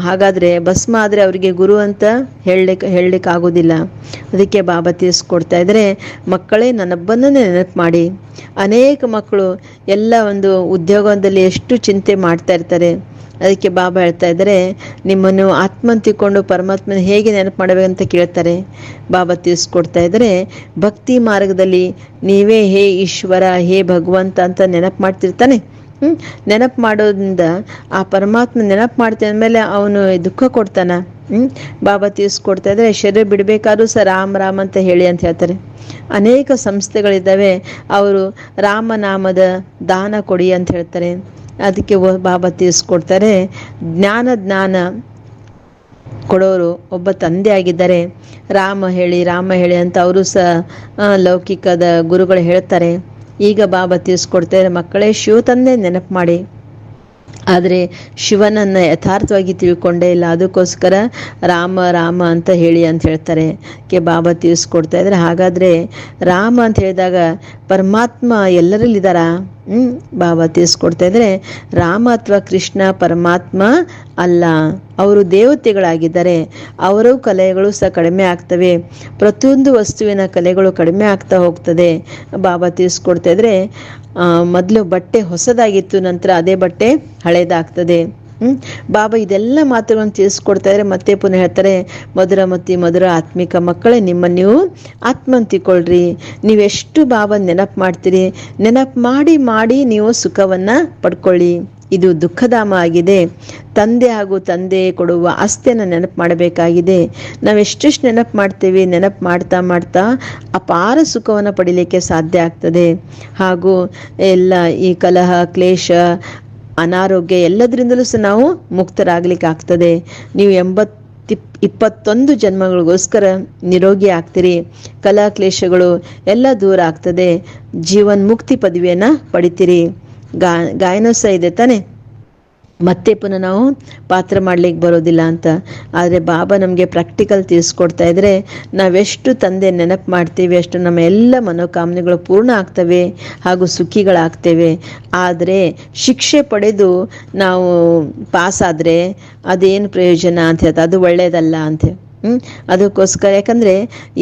ಹಾಗಾದರೆ ಭಸ್ಮ ಆದರೆ ಅವರಿಗೆ ಗುರು ಅಂತ ಹೇಳಲಿಕ್ಕೆ ಹೇಳಲಿಕ್ಕೆ ಆಗೋದಿಲ್ಲ. ಅದಕ್ಕೆ ಬಾಬಾ ತಿಳಿಸ್ಕೊಡ್ತಾ ಇದ್ದಾರೆ, ಮಕ್ಕಳೇ ನನ್ನೊಬ್ಬನನ್ನೇ ನೆನಪು ಮಾಡಿ. ಅನೇಕ ಮಕ್ಕಳು ಎಲ್ಲ ಒಂದು ಉದ್ಯೋಗದಲ್ಲಿ ಎಷ್ಟು ಚಿಂತೆ ಮಾಡ್ತಾ ಇರ್ತಾರೆ. ಅದಕ್ಕೆ ಬಾಬಾ ಹೇಳ್ತಾ ಇದ್ದಾರೆ, ನಿಮ್ಮನ್ನು ಆತ್ಮ ತಿಳ್ಕೊಂಡು ಪರಮಾತ್ಮನ ಹೇಗೆ ನೆನಪು ಮಾಡಬೇಕಂತ ಕೇಳ್ತಾರೆ. ಬಾಬಾ ತಿಳಿಸ್ಕೊಡ್ತಾ ಇದ್ದಾರೆ, ಭಕ್ತಿ ಮಾರ್ಗದಲ್ಲಿ ನೀವೇ ಹೇ ಈಶ್ವರ, ಹೇ ಭಗವಂತ ಅಂತ ನೆನಪು ಮಾಡ್ತಿರ್ತಾನೆ. ಹ್ಮ್, ನೆನಪು ಮಾಡೋದ್ರಿಂದ ಆ ಪರಮಾತ್ಮ ನೆನಪು ಮಾಡ್ತಾನೆ ಅಂದಮೇಲೆ ಅವನು ದುಃಖ ಕೊಡ್ತಾನ. ಹ್ಮ್, ಬಾಬಾ ತಿಳಿಸ್ಕೊಡ್ತಾ ಇದ್ರೆ ಶರೀರ ಬಿಡಬೇಕಾದ್ರೂ ಸಹ ರಾಮ್ ರಾಮ್ ಅಂತ ಹೇಳಿ ಅಂತ ಹೇಳ್ತಾರೆ. ಅನೇಕ ಸಂಸ್ಥೆಗಳಿದ್ದಾವೆ, ಅವರು ರಾಮನಾಮದ ದಾನ ಕೊಡಿ ಅಂತ ಹೇಳ್ತಾರೆ. ಅದಕ್ಕೆ ಬಾಬಾ ತಿಳಿಸ್ಕೊಡ್ತಾರೆ ಜ್ಞಾನ ಜ್ಞಾನ ಕೊಡೋರು ಒಬ್ಬ ತಂದೆ ಆಗಿದ್ದಾರೆ. ರಾಮ ಹೇಳಿ ರಾಮ ಹೇಳಿ ಅಂತ ಅವರು ಸಹ ಲೌಕಿಕದ ಗುರುಗಳು ಹೇಳ್ತಾರೆ. ಈಗ ಬಾಬಾ ತಿಳಿಸ್ಕೊಡ್ತಾರೆ ಮಕ್ಕಳೇ, ಶಿವ ತಂದೆ ನೆನಪು ಮಾಡಿ. ಆದರೆ ಶಿವನನ್ನು ಯಥಾರ್ಥವಾಗಿ ತಿಳ್ಕೊಂಡೇ ಇಲ್ಲ. ಅದಕ್ಕೋಸ್ಕರ ರಾಮ ರಾಮ ಅಂತ ಹೇಳಿ ಅಂತ ಹೇಳ್ತಾರೆ. ಕೆ, ಬಾಬಾ ತಿಳಿಸ್ಕೊಡ್ತಾ ಇದ್ದಾರೆ. ಹಾಗಾದರೆ ರಾಮ ಅಂತ ಹೇಳಿದಾಗ ಪರಮಾತ್ಮ ಎಲ್ಲರಲ್ಲಿದ್ದಾರಾ? ಹ್ಞೂ ಬಾಬಾ ತಿಳಿಸ್ಕೊಡ್ತಾ ಇದ್ದಾರೆ ರಾಮ ಅಥವಾ ಕೃಷ್ಣ ಪರಮಾತ್ಮ ಅಲ್ಲ. ಅವರು ದೇವತೆಗಳಾಗಿದ್ದಾರೆ. ಅವರ ಕಲೆಗಳು ಸಹ ಕಡಿಮೆ ಆಗ್ತವೆ. ಪ್ರತಿಯೊಂದು ವಸ್ತುವಿನ ಕಲೆಗಳು ಕಡಿಮೆ ಆಗ್ತಾ ಹೋಗ್ತದೆ. ಬಾಬಾ ತಿಳಿಸ್ಕೊಡ್ತಾ ಇದ್ರೆ ಮೊದಲು ಬಟ್ಟೆ ಹೊಸದಾಗಿತ್ತು, ನಂತರ ಅದೇ ಬಟ್ಟೆ ಹಳೇದಾಗ್ತದೆ. ಬಾಬಾ ಇದೆಲ್ಲ ಮಾತುಗಳನ್ನು ತಿಳಿಸ್ಕೊಡ್ತಾ ಇದ್ರೆ ಮತ್ತೆ ಪುನಃ ಹೇಳ್ತಾರೆ, ಮಧುರ ಮತಿ ಮಧುರ ಆತ್ಮಿಕ ಮಕ್ಕಳೇ ನಿಮ್ಮ ನೀವು ಆತ್ಮಂತಿಕೊಳ್ರಿ ನೀವೆಷ್ಟು ಬಾಬಾ ನೆನಪು ಮಾಡ್ತೀರಿ? ನೆನಪು ಮಾಡಿ ಮಾಡಿ ನೀವು ಸುಖವನ್ನು ಪಡ್ಕೊಳ್ಳಿ. ಇದು ದುಃಖಧಾಮ ಆಗಿದೆ. ತಂದೆ ಹಾಗೂ ತಂದೆ ಕೊಡುವ ಆಸ್ತಿಯನ್ನು ನೆನಪು ಮಾಡಬೇಕಾಗಿದೆ. ನಾವು ಎಷ್ಟೆಷ್ಟು ನೆನಪು ಮಾಡ್ತೀವಿ, ನೆನಪು ಮಾಡ್ತಾ ಮಾಡ್ತಾ ಅಪಾರ ಸುಖವನ್ನು ಪಡೀಲಿಕ್ಕೆ ಸಾಧ್ಯ ಆಗ್ತದೆ. ಹಾಗೂ ಎಲ್ಲ ಈ ಕಲಹ, ಕ್ಲೇಶ ಅನಾರೋಗ್ಯ ಎಲ್ಲದರಿಂದಲೂ ಸಹ ನಾವು ಮುಕ್ತರಾಗ್ಲಿಕ್ಕೆ ಆಗ್ತದೆ. ನೀವು ಎಂಬತ್ತಿಪ್ ಇಪ್ಪತ್ತೊಂದು ಜನ್ಮಗಳಿಗೋಸ್ಕರ ನಿರೋಗಿ ಆಗ್ತೀರಿ. ಕಲಾ ಕ್ಲೇಶಗಳು ಎಲ್ಲ ದೂರ ಆಗ್ತದೆ. ಜೀವನ್ ಮುಕ್ತಿ ಪದವಿಯನ್ನು ಪಡಿತೀರಿ. ಗಾ ಇದೆ ತಾನೆ? ಮತ್ತೆ ಪುನಃ ನಾವು ಪಾತ್ರ ಮಾಡ್ಲಿಕ್ಕೆ ಬರೋದಿಲ್ಲ ಅಂತ. ಆದರೆ ಬಾಬಾ ನಮಗೆ ಪ್ರಾಕ್ಟಿಕಲ್ ತಿಳಿಸ್ಕೊಡ್ತಾ ಇದ್ರೆ ನಾವೆಷ್ಟು ತಂದೆ ನೆನಪು ಮಾಡ್ತೀವಿ, ಅಷ್ಟು ನಮ್ಮ ಎಲ್ಲ ಮನೋಕಾಮನೆಗಳು ಪೂರ್ಣ ಆಗ್ತವೆ ಹಾಗೂ ಸುಖಿಗಳಾಗ್ತೇವೆ. ಆದರೆ ಶಿಕ್ಷೆ ಪಡೆದು ನಾವು ಪಾಸ್ ಆದರೆ ಅದೇನು ಪ್ರಯೋಜನ ಅಂತ ಹೇಳ್ತಾ, ಅದು ಒಳ್ಳೆಯದಲ್ಲ ಅಂತ ಹ್ಮ್? ಅದಕ್ಕೋಸ್ಕರ ಯಾಕಂದ್ರೆ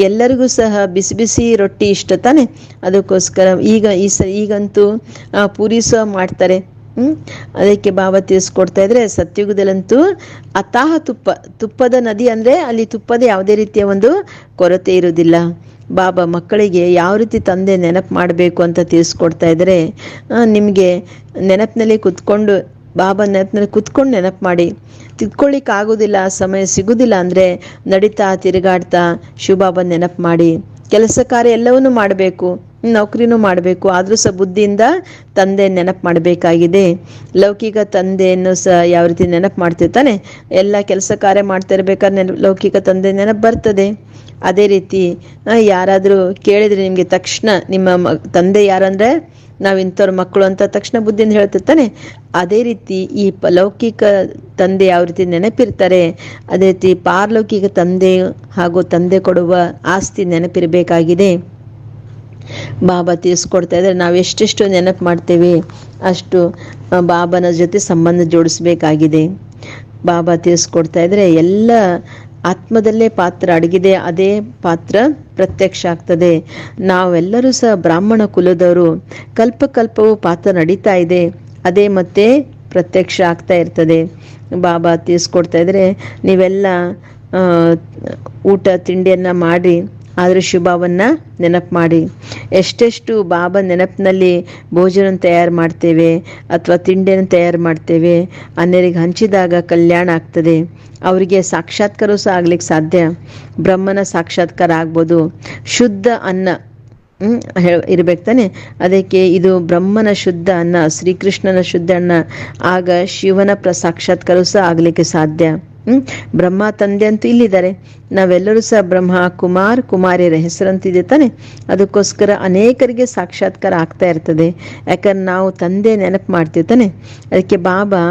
ಎಲ್ಲರಿಗೂ ಸಹ ಬಿಸಿ ಬಿಸಿ ರೊಟ್ಟಿ ಇಷ್ಟ ತಾನೆ. ಅದಕ್ಕೋಸ್ಕರ ಈಗ ಈ ಸ ಈಗಂತೂ ಪೂರಿ ಸಹ ಮಾಡ್ತಾರೆ. ಅದಕ್ಕೆ ಬಾಬಾ ತಿಳಿಸ್ಕೊಡ್ತಾ ಇದ್ರೆ, ಸತ್ಯುಗದಲ್ಲಂತೂ ಅತಾಹ ತುಪ್ಪ, ತುಪ್ಪದ ನದಿ ಅಂದ್ರೆ ಅಲ್ಲಿ ತುಪ್ಪದ ಯಾವುದೇ ರೀತಿಯ ಒಂದು ಕೊರತೆ ಇರುವುದಿಲ್ಲ. ಬಾಬಾ ಮಕ್ಕಳಿಗೆ ಯಾವ ರೀತಿ ತಂದೆ ನೆನಪು ಮಾಡಬೇಕು ಅಂತ ತಿಳಿಸ್ಕೊಡ್ತಾ ಇದ್ರೆ ನಿಮಗೆ ನೆನಪಿನಲ್ಲಿ ಕುತ್ಕೊಂಡು ಬಾಬಾ ನೆನಪಿನಲ್ಲಿ ಕುತ್ಕೊಂಡು ನೆನಪು ಮಾಡಿ. ತಿದ್ಕೊಳ್ಳಿಕ್ಕೆ ಆಗೋದಿಲ್ಲ ಸಮಯ ಸಿಗುದಿಲ್ಲ ಅಂದರೆ ನಡೀತಾ, ತಿರುಗಾಡ್ತಾ ಶಿವಬಾಬಾ ನೆನಪು ಮಾಡಿ. ಕೆಲಸ ಕಾರ್ಯ ಎಲ್ಲವನ್ನೂ ಮಾಡಬೇಕು. ನೌಕರಿನೂ ಮಾಡಬೇಕು, ಆದರೂ ಸಹ ಬುದ್ಧಿಯಿಂದ ತಂದೆ ನೆನಪು ಮಾಡಬೇಕಾಗಿದೆ. ಲೌಕಿಕ ತಂದೆಯನ್ನು ಸಹ ಯಾವ ರೀತಿ ನೆನಪು ಮಾಡ್ತಿರ್ತಾನೆ? ಎಲ್ಲ ಕೆಲಸ ಕಾರ್ಯ ಮಾಡ್ತಾ ಇರ್ಬೇಕಾದ್ರೆ ಲೌಕಿಕ ತಂದೆ ನೆನಪು ಬರ್ತದೆ. ಅದೇ ರೀತಿ ಯಾರಾದರೂ ಕೇಳಿದ್ರೆ ನಿಮಗೆ ತಕ್ಷಣ ನಿಮ್ಮ ತಂದೆ ಯಾರಂದರೆ ನಾವು ಇಂಥವ್ರ ಮಕ್ಕಳು ಅಂತ ತಕ್ಷಣ ಬುದ್ಧಿಯಿಂದ ಹೇಳ್ತಿರ್ತಾನೆ. ಅದೇ ರೀತಿ ಈ ಲೌಕಿಕ ತಂದೆ ಯಾವ ರೀತಿ ನೆನಪಿರ್ತಾರೆ, ಅದೇ ರೀತಿ ಪಾರಲೌಕಿಕ ತಂದೆ ಹಾಗೂ ತಂದೆ ಕೊಡುವ ಆಸ್ತಿ ನೆನಪಿರಬೇಕಾಗಿದೆ. ಬಾಬಾ ತಿಳಿಸ್ಕೊಡ್ತಾ ಇದ್ದಾರೆ ನಾವು ಎಷ್ಟೆಷ್ಟು ನೆನಪು ಮಾಡ್ತೇವೆ. ಅಷ್ಟು ಬಾಬನ ಜೊತೆ ಸಂಬಂಧ ಜೋಡಿಸ್ಬೇಕಾಗಿದೆ. ಬಾಬಾ ತಿಳಿಸ್ಕೊಡ್ತಾ ಇದ್ರೆ ಎಲ್ಲ ಆತ್ಮದಲ್ಲೇ ಪಾತ್ರ ಅಡಗಿದೆ, ಅದೇ ಪಾತ್ರ ಪ್ರತ್ಯಕ್ಷ ಆಗ್ತದೆ. ನಾವೆಲ್ಲರೂ ಸಹ ಬ್ರಾಹ್ಮಣ ಕುಲದವರು ಕಲ್ಪ ಕಲ್ಪವು ಪಾತ್ರ ನಡೀತಾ ಇದೆ, ಅದೇ ಮತ್ತೆ ಪ್ರತ್ಯಕ್ಷ ಆಗ್ತಾ ಇರ್ತದೆ. ಬಾಬಾ ತಿಳಿಸ್ಕೊಡ್ತಾ ಇದ್ರೆ ನೀವೆಲ್ಲ ಊಟ, ತಿಂಡಿಯನ್ನು ಮಾಡಿ ಆದರೆ ಶುಭವನ್ನು ನೆನಪು ಮಾಡಿ. ಎಷ್ಟೆಷ್ಟು ಬಾಬಾ ನೆನಪಿನಲ್ಲಿ ಭೋಜನ ತಯಾರು ಮಾಡ್ತೇವೆ ಅಥವಾ ತಿಂಡಿಯನ್ನು ತಯಾರು ಮಾಡ್ತೇವೆ, ಅನ್ಯರಿಗೆ ಹಂಚಿದಾಗ ಕಲ್ಯಾಣ ಆಗ್ತದೆ. ಅವರಿಗೆ ಸಾಕ್ಷಾತ್ಕಾರ ಸಹ ಆಗ್ಲಿಕ್ಕೆ ಸಾಧ್ಯ. ಬ್ರಹ್ಮನ ಸಾಕ್ಷಾತ್ಕಾರ ಆಗ್ಬೋದು. ಶುದ್ಧ ಅನ್ನ ಇರ್ಬೇಕು ತಾನೆ? ಅದಕ್ಕೆ ಇದು ಬ್ರಹ್ಮನ ಶುದ್ಧ ಅನ್ನ, ಶ್ರೀಕೃಷ್ಣನ ಶುದ್ಧ ಅನ್ನ, ಆಗ ಶಿವನ ಪ್ರ ಸಾಕ್ಷಾತ್ಕಾರ ಸಹ ಆಗ್ಲಿಕ್ಕೆ ಸಾಧ್ಯ. ಹ್ಮ್? ಬ್ರಹ್ಮ ತಂದೆ ಅಂತೂ ಇಲ್ಲಿದ್ದಾರೆ. ನಾವೆಲ್ಲರೂ ಸಹ ಬ್ರಹ್ಮ, ಕುಮಾರ್, ಕುಮಾರಿಯರ ಹೆಸರಂತಿದೆ ತಾನೆ. ಅದಕ್ಕೋಸ್ಕರ ಅನೇಕರಿಗೆ ಸಾಕ್ಷಾತ್ಕಾರ ಆಗ್ತಾ ಇರ್ತದೆ. ಯಾಕಂದ್ರೆ ನಾವು ತಂದೆ ನೆನಪು ಮಾಡ್ತೀವಿ ತಾನೆ. ಅದಕ್ಕೆ ಬಾಬಾ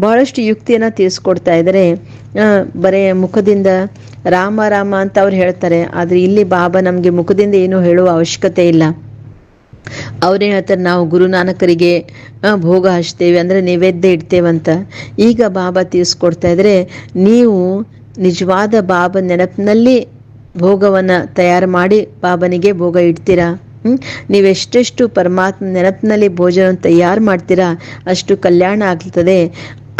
ಬಹಳಷ್ಟು ಯುಕ್ತಿಯನ್ನ ತಿಳಿಸ್ಕೊಡ್ತಾ ಇದ್ದಾರೆ. ಬರೇ ಮುಖದಿಂದ ರಾಮ ರಾಮ ಅಂತ ಅವ್ರು ಹೇಳ್ತಾರೆ. ಆದರೆ ಇಲ್ಲಿ ಬಾಬಾ ನಮಗೆ ಮುಖದಿಂದ ಏನು ಹೇಳುವ ಅವಶ್ಯಕತೆ ಇಲ್ಲ. ಅವ್ರೇನ್ ಹೇಳ್ತಾರೆ, ನಾವು ಗುರುನಾನಕರಿಗೆ ಭೋಗ ಹಚ್ತೇವೆ ಅಂದರೆ ನೈವೇದ್ಯ ಇಡ್ತೇವಂತ. ಈಗ ಬಾಬಾ ತಿಳಿಸ್ಕೊಡ್ತಾ ಇದ್ರೆ, ನೀವು ನಿಜವಾದ ಬಾಬಾ ನೆನಪಿನಲ್ಲಿ ಭೋಗವನ್ನು ತಯಾರು ಮಾಡಿ ಬಾಬನಿಗೆ ಭೋಗ ಇಡ್ತೀರಾ? ನೀವೆಷ್ಟೆಷ್ಟು ಪರಮಾತ್ಮ ನೆನಪಿನಲ್ಲಿ ಭೋಜನ ತಯಾರು ಮಾಡ್ತೀರಾ, ಅಷ್ಟು ಕಲ್ಯಾಣ ಆಗ್ತದೆ.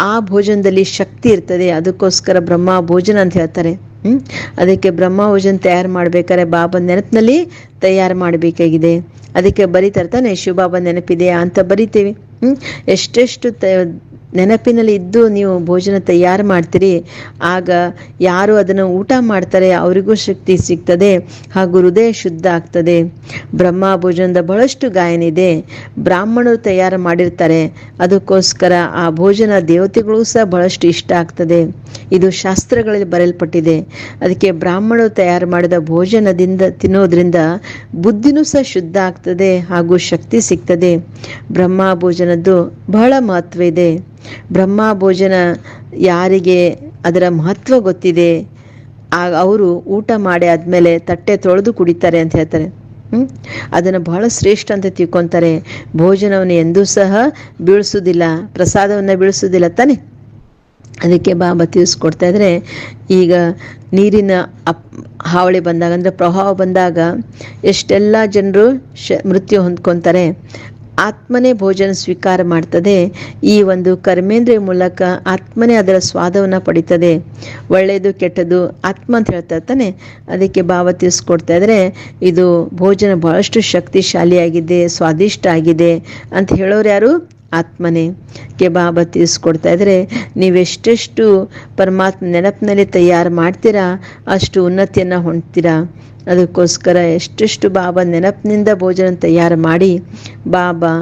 ಆ ಭೋಜನದಲ್ಲಿ ಶಕ್ತಿ ಇರ್ತದೆ, ಅದಕ್ಕೋಸ್ಕರ ಬ್ರಹ್ಮ ಭೋಜನ ಅಂತ ಹೇಳ್ತಾರೆ. ಅದಕ್ಕೆ ಬ್ರಹ್ಮ ಭೋಜನ ತಯಾರು ಮಾಡ್ಬೇಕಾದ್ರೆ ಬಾಬಾ ನೆನಪಿನಲ್ಲಿ ತಯಾರು ಮಾಡಬೇಕಾಗಿದೆ. ಅದಕ್ಕೆ ಬರೀತಾರೆ ತಾನೆ ಶಿವಬಾಬಾ ನೆನಪಿದೆಯಾ? ಅಂತ ಬರಿತೀವಿ. ಹ್ಮ್? ಎಷ್ಟೆಷ್ಟು ನೆನಪಿನಲ್ಲಿ ಇದ್ದು ನೀವು ಭೋಜನ ತಯಾರು ಮಾಡ್ತೀರಿ, ಆಗ ಯಾರು ಅದನ್ನು ಊಟ ಮಾಡ್ತಾರೆ ಅವರಿಗೂ ಶಕ್ತಿ ಸಿಗ್ತದೆ ಹಾಗೂ ಹೃದಯ ಶುದ್ಧ ಆಗ್ತದೆ. ಬ್ರಹ್ಮ ಭೋಜನದ ಬಹಳಷ್ಟು ಗಾಯನ ಇದೆ. ಬ್ರಾಹ್ಮಣರು ತಯಾರು ಮಾಡಿರ್ತಾರೆ. ಅದಕ್ಕೋಸ್ಕರ ಆ ಭೋಜನ ದೇವತೆಗಳು ಸಹ ಬಹಳಷ್ಟು ಇಷ್ಟ ಆಗ್ತದೆ. ಇದು ಶಾಸ್ತ್ರಗಳಲ್ಲಿ ಬರೆಯಲ್ಪಟ್ಟಿದೆ. ಅದಕ್ಕೆ ಬ್ರಾಹ್ಮಣರು ತಯಾರು ಮಾಡಿದ ಭೋಜನದಿಂದ ತಿನ್ನೋದ್ರಿಂದ ಬುದ್ಧಿನೂ ಸಹ ಶುದ್ಧ ಆಗ್ತದೆ ಹಾಗೂ ಶಕ್ತಿ ಸಿಗ್ತದೆ. ಬ್ರಹ್ಮ ಭೋಜನದ್ದು ಬಹಳ ಮಹತ್ವ ಇದೆ. ಬ್ರಹ್ಮ ಭೋಜನ ಯಾರಿಗೆ ಅದರ ಮಹತ್ವ ಗೊತ್ತಿದೆ? ಆಗ ಅವರು ಊಟ ಮಾಡಿ ಆದಮೇಲೆ ತಟ್ಟೆ ತೊಳೆದು ಕುಡಿತಾರೆ ಅಂತ ಹೇಳ್ತಾರೆ. ಅದನ್ನ ಬಹಳ ಶ್ರೇಷ್ಠ ಅಂತ ತಿಳ್ಕೊತಾರೆ. ಭೋಜನವನ್ನು ಎಂದೂ ಸಹ ಬೀಳಿಸೋದಿಲ್ಲ ಪ್ರಸಾದವನ್ನು ಬೀಳಿಸೋದಿಲ್ಲ ತಾನೆ? ಅದಕ್ಕೆ ಬಾಬಾ ತಿಳಿಸ್ಕೊಡ್ತಾ ಇದ್ರೆ, ಈಗ ನೀರಿನ ಅಪ್, ಹಾವಳಿ ಬಂದಾಗ, ಅಂದರೆ ಪ್ರವಾಹ ಬಂದಾಗ ಎಷ್ಟೆಲ್ಲ ಜನರು ಶ, ಮೃತ್ಯು ಹೊಂದ್ಕೊತಾರೆ. ಆತ್ಮನೇ ಭೋಜನ ಸ್ವೀಕಾರ ಮಾಡ್ತದೆ. ಈ ಒಂದು ಕರ್ಮೇಂದ್ರಿಯ ಮೂಲಕ ಆತ್ಮನೇ ಅದರ ಸ್ವಾದವನ್ನು ಪಡಿತದೆ. ಒಳ್ಳೆಯದು ಕೆಟ್ಟದ್ದು ಆತ್ಮ ಅಂತ ಹೇಳ್ತಾ ತಾನೆ ಅದಕ್ಕೆ ಭಾವ ತಿಳಿಸ್ಕೊಡ್ತಾ ಇದ್ರೆ, ಇದು ಭೋಜನ ಬಹಳಷ್ಟು ಶಕ್ತಿಶಾಲಿಯಾಗಿದೆ, ಸ್ವಾದಿಷ್ಟ ಆಗಿದೆ ಅಂತ ಹೇಳೋರು ಯಾರು? ಆತ್ಮನೇ. ಕೆ ಬಾಬ ತಿಳಿಸ್ಕೊಡ್ತಾ ಇದ್ರೆ, ನೀವೆಷ್ಟೆಷ್ಟು ಪರಮಾತ್ಮ ನೆನಪಿನಲ್ಲಿ ತಯಾರು ಮಾಡ್ತೀರಾ, ಅಷ್ಟು ಉನ್ನತಿಯನ್ನು ಹೊಂದ್ತೀರಾ. ಅದಕ್ಕೋಸ್ಕರ ಎಷ್ಟೆಷ್ಟು ಬಾಬಾ ನೆನಪಿನಿಂದ ಭೋಜನ ತಯಾರು ಮಾಡಿ ಬಾಬಾ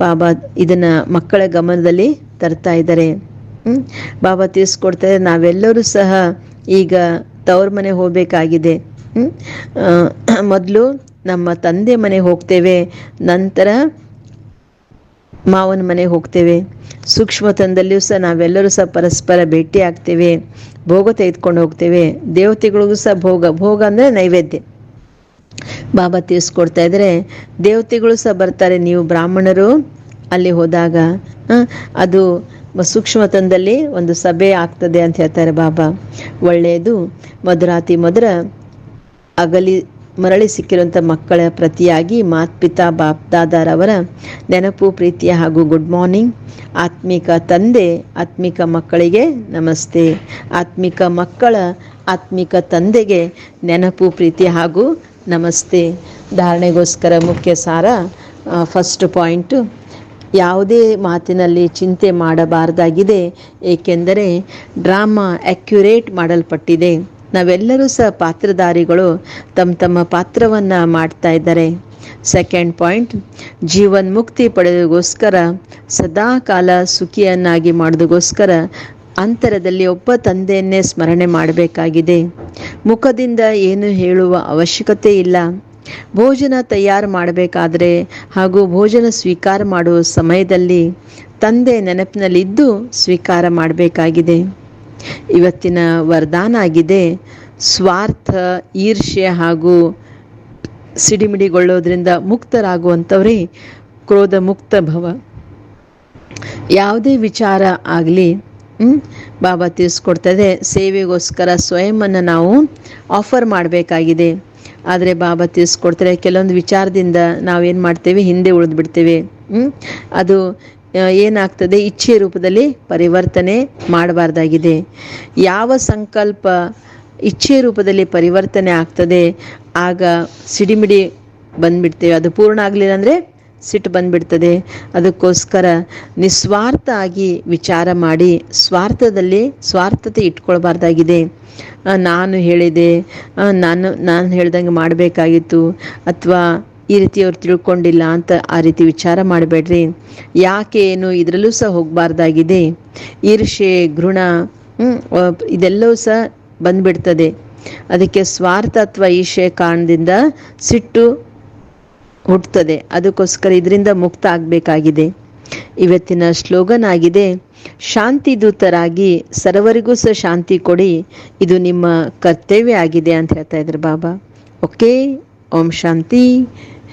ಬಾಬಾ ಇದನ್ನು ಮಕ್ಕಳ ಗಮನದಲ್ಲಿ ತರ್ತಾ ಇದ್ದಾರೆ? ಬಾಬಾ ತಿಳಿಸ್ಕೊಡ್ತಾರೆ ನಾವೆಲ್ಲರೂ ಸಹ ಈಗ ತವ್ರ ಮನೆ ಹೋಗಬೇಕಾಗಿದೆ. ಮೊದಲು ನಮ್ಮ ತಂದೆ ಮನೆ ಹೋಗ್ತೇವೆ, ನಂತರ ಮಾವನ ಮನೆ ಹೋಗ್ತೇವೆ. ಸೂಕ್ಷ್ಮತನದಲ್ಲಿಯೂ ಸಹ ನಾವೆಲ್ಲರೂ ಸಹ ಪರಸ್ಪರ ಭೇಟಿ ಆಗ್ತೇವೆ. ಭೋಗ ತೆಗೆದುಕೊಂಡು ಹೋಗ್ತೇವೆ. ದೇವತೆಗಳಿಗೂ ಸಹ ಭೋಗ ಭೋಗ ಅಂದರೆ ನೈವೇದ್ಯ. ಬಾಬಾ ತಿಳಿಸ್ಕೊಡ್ತಾ ಇದ್ರೆ, ದೇವತೆಗಳು ಸಹ ಬರ್ತಾರೆ. ನೀವು ಬ್ರಾಹ್ಮಣರು ಅಲ್ಲಿ ಹೋದಾಗ ಅದು ಸೂಕ್ಷ್ಮತನದಲ್ಲಿ ಒಂದು ಸಭೆ ಆಗ್ತದೆ ಅಂತ ಹೇಳ್ತಾರೆ ಬಾಬಾ. ಒಳ್ಳೆಯದು. ಮಧುರಾತಿ ಮಧುರ, ಅಗಲಿ ಮರಳಿ ಸಿಕ್ಕಿರುವಂಥ ಮಕ್ಕಳ ಪ್ರತಿಯಾಗಿ ಮಾತ್ಪಿತಾ, ಬಾಪ್ ದಾದಾರವರ ನೆನಪು, ಪ್ರೀತಿಯ ಹಾಗೂ ಗುಡ್ ಮಾರ್ನಿಂಗ್ ಆತ್ಮಿಕ ತಂದೆ, ಆತ್ಮಿಕ ಮಕ್ಕಳಿಗೆ ನಮಸ್ತೆ. ಆತ್ಮಿಕ ಮಕ್ಕಳ, ಆತ್ಮಿಕ ತಂದೆಗೆ ನೆನಪು ಪ್ರೀತಿ ಹಾಗೂ ನಮಸ್ತೆ. ಧಾರಣೆಗೋಸ್ಕರ ಮುಖ್ಯ ಸಾರ ಫಸ್ಟ್ ಪಾಯಿಂಟು ಯಾವುದೇ ಮಾತಿನಲ್ಲಿ ಚಿಂತೆ ಮಾಡಬಾರದಾಗಿದೆ, ಏಕೆಂದರೆ ಡ್ರಾಮಾ ಅಕ್ಯುರೇಟ್ ಮಾಡಲ್ಪಟ್ಟಿದೆ. ನಾವೆಲ್ಲರೂ ಸಹ ಪಾತ್ರಧಾರಿಗಳು ತಮ್ಮ ತಮ್ಮ ಪಾತ್ರವನ್ನು ಮಾಡ್ತಾ ಇದ್ದಾರೆ. ಸೆಕೆಂಡ್ ಪಾಯಿಂಟ್ ಜೀವನ್ ಮುಕ್ತಿ ಪಡೆದಗೋಸ್ಕರ ಸದಾ ಕಾಲ ಸುಖಿಯನ್ನಾಗಿ ಮಾಡೋದಕ್ಕೋಸ್ಕರ ಅಂತರದಲ್ಲಿ ಒಬ್ಬ ತಂದೆಯನ್ನೇ ಸ್ಮರಣೆ ಮಾಡಬೇಕಾಗಿದೆ. ಮುಖದಿಂದ ಏನು ಹೇಳುವ ಅವಶ್ಯಕತೆ ಇಲ್ಲ. ಭೋಜನ ತಯಾರು ಮಾಡಬೇಕಾದ್ರೆ ಹಾಗೂ ಭೋಜನ ಸ್ವೀಕಾರ ಮಾಡುವ ಸಮಯದಲ್ಲಿ ತಂದೆ ನೆನಪಿನಲ್ಲಿದ್ದು ಸ್ವೀಕಾರ ಮಾಡಬೇಕಾಗಿದೆ. ಇವತ್ತಿನ ವರದಾನ ಆಗಿದೆ. ಸ್ವಾರ್ಥ, ಈರ್ಷ್ಯ ಹಾಗೂ ಸಿಡಿಮಿಡಿಗೊಳ್ಳೋದ್ರಿಂದ ಮುಕ್ತರಾಗುವಂಥವ್ರೇ ಕ್ರೋಧ ಮುಕ್ತ ಭವ. ಯಾವುದೇ ವಿಚಾರ ಆಗಲಿ ಬಾಬಾ ತಿಳಿಸ್ಕೊಡ್ತದೆ ಸೇವೆಗೋಸ್ಕರ ಸ್ವಯಂವನ್ನು ನಾವು ಆಫರ್ ಮಾಡಬೇಕಾಗಿದೆ. ಆದರೆ ಬಾಬಾ ತಿಳಿಸ್ಕೊಡ್ತಾರೆ, ಕೆಲವೊಂದು ವಿಚಾರದಿಂದ ನಾವೇನು ಮಾಡ್ತೇವೆ, ಹಿಂದೆ ಉಳಿದ್ಬಿಡ್ತೇವೆ? ಅದು ಏನಾಗ್ತದೆ? ಇಚ್ಛೆ ರೂಪದಲ್ಲಿ ಪರಿವರ್ತನೆ ಮಾಡಬಾರ್ದಾಗಿದೆ. ಯಾವ ಸಂಕಲ್ಪ ಇಚ್ಛೆ ರೂಪದಲ್ಲಿ ಪರಿವರ್ತನೆ ಆಗ್ತದೆ? ಆಗ ಸಿಡಿಮಿಡಿ ಬಂದ್ಬಿಡ್ತೇವೆ. ಅದು ಪೂರ್ಣ ಆಗಲಿಲ್ಲ ಅಂದರೆ ಸಿಟ್ಟು ಬಂದ್ಬಿಡ್ತದೆ. ಅದಕ್ಕೋಸ್ಕರ ನಿಸ್ವಾರ್ಥ ಆಗಿ ವಿಚಾರ ಮಾಡಿ ಸ್ವಾರ್ಥದಲ್ಲಿ ಸ್ವಾರ್ಥತೆ ಇಟ್ಕೊಳ್ಬಾರ್ದಾಗಿದೆ. ನಾನು ಹೇಳಿದೆ. ನಾನು ನಾನು ಹೇಳ್ದಂಗೆ ಮಾಡಬೇಕಾಗಿತ್ತು. ಅಥವಾ ಈ ರೀತಿ ಅವ್ರು ತಿಳ್ಕೊಂಡಿಲ್ಲ ಅಂತ ಆ ರೀತಿ ವಿಚಾರ ಮಾಡಬೇಡ್ರಿ. ಯಾಕೆ ಏನು ಇದರಲ್ಲೂ ಸಹ ಹೋಗಬಾರ್ದಾಗಿದೆ. ಈರ್ಷೆ ಘೃಣ ಇದೆಲ್ಲವೂ ಸಹ ಬಂದ್ಬಿಡ್ತದೆ. ಅದಕ್ಕೆ ಸ್ವಾರ್ಥ ಅಥವಾ ಈರ್ಷೆ ಕಾರಣದಿಂದ ಸಿಟ್ಟು ಹುಟ್ಟುತ್ತದೆ ಅದಕ್ಕೋಸ್ಕರ ಇದರಿಂದ ಮುಕ್ತ ಆಗಬೇಕಾಗಿದೆ. ಇವತ್ತಿನ ಸ್ಲೋಗನ್ ಆಗಿದೆ ಶಾಂತಿ ದೂತರಾಗಿ ಸರ್ವರಿಗೂ ಸಹ ಶಾಂತಿ ಕೊಡಿ. ಇದು ನಿಮ್ಮ ಕರ್ತವ್ಯ ಆಗಿದೆ ಅಂತ ಹೇಳ್ತಾ ಇದ್ರು ಬಾಬಾ. ಓಕೆ, ಓಂ ಶಾಂತಿ.